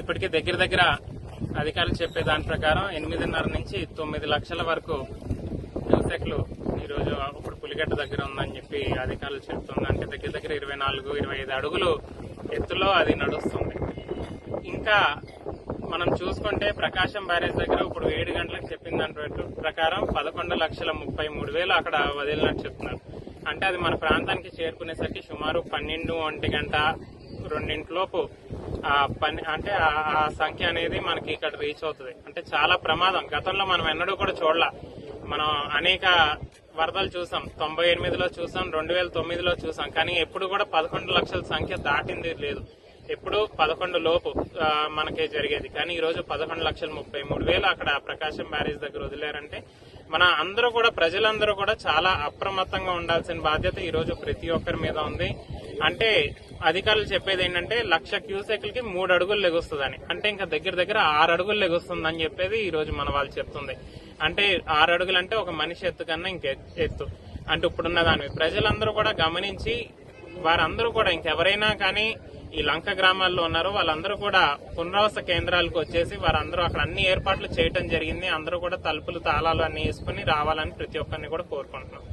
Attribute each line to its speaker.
Speaker 1: ఇప్పటికే దగ్గర దగ్గర అధికారులు చెప్పే దాని ప్రకారం ఎనిమిదిన్నర నుంచి తొమ్మిది లక్షల వరకు క్యూసెక్లు ఈరోజు ఇప్పుడు పులిగడ్డ దగ్గర ఉందని చెప్పి అధికారులు చెప్తున్నారు. అంటే దగ్గర దగ్గర ఇరవై నాలుగు ఇరవై ఐదు అడుగులు ఎత్తులో అది నడుస్తుంది. ఇంకా మనం చూసుకుంటే ప్రకాశం బ్యారేజ్ దగ్గర ఇప్పుడు ఏడు గంటలకు చెప్పిన దాని ప్రకారం పదకొండు లక్షల ముప్పై మూడు వేలు అక్కడ వదిలినట్టు చెప్తున్నారు. అంటే అది మన ప్రాంతానికి చేరుకునేసరికి సుమారు పన్నెండు ఒంటి గంట రెండింటిలోపు ఆ పని అంటే ఆ- సంఖ్య అనేది మనకి ఇక్కడ రీచ్ అవుతుంది. అంటే చాలా ప్రమాదం. గతంలో మనం ఎన్నడూ కూడా చూడలా. మనం అనేక వరదలు చూసాం. తొంభై ఎనిమిదిలో చూసాం రెండు వేల తొమ్మిదిలో చూసాం. కానీ ఎప్పుడు కూడా పదకొండు లక్షల సంఖ్య దాటింది లేదు. ఎప్పుడు పదకొండు లోపు మనకే జరిగేది. కానీ ఈ రోజు పదకొండు లక్షల ముప్పై మూడు వేలు అక్కడ ప్రకాశం బ్యారేజ్ దగ్గర వదిలేరంటే మన అందరూ కూడా ప్రజలందరూ కూడా చాలా అప్రమత్తంగా ఉండాల్సిన బాధ్యత ఈ రోజు ప్రతి ఒక్కరి మీద ఉంది. అంటే అధికారులు చెప్పేది ఏంటంటే లక్ష క్యూసెక్లకి మూడు అడుగులు లెగుస్తుందని. అంటే ఇంకా దగ్గర దగ్గర ఆరు అడుగులు లెగుస్తుందని చెప్పేది ఈ రోజు మన వాళ్ళు చెప్తుంది. అంటే ఆరు అడుగులు అంటే ఒక మనిషి ఎత్తు కన్నా ఇంక ఎత్తు. అంటే ఇప్పుడున్న దాని ప్రజలందరూ కూడా గమనించి వారందరూ కూడా ఇంకెవరైనా కానీ ఈ లంక గ్రామాల్లో ఉన్నారు వాళ్ళందరూ కూడా పునరావాస కేంద్రాలకు వచ్చేసి వారందరూ అక్కడ అన్ని ఏర్పాట్లు చేయటం జరిగింది. అందరూ కూడా తలుపులు తాళాలు అన్ని వేసుకుని రావాలని ప్రతి ఒక్కరిని కూడా కోరుకుంటున్నాం.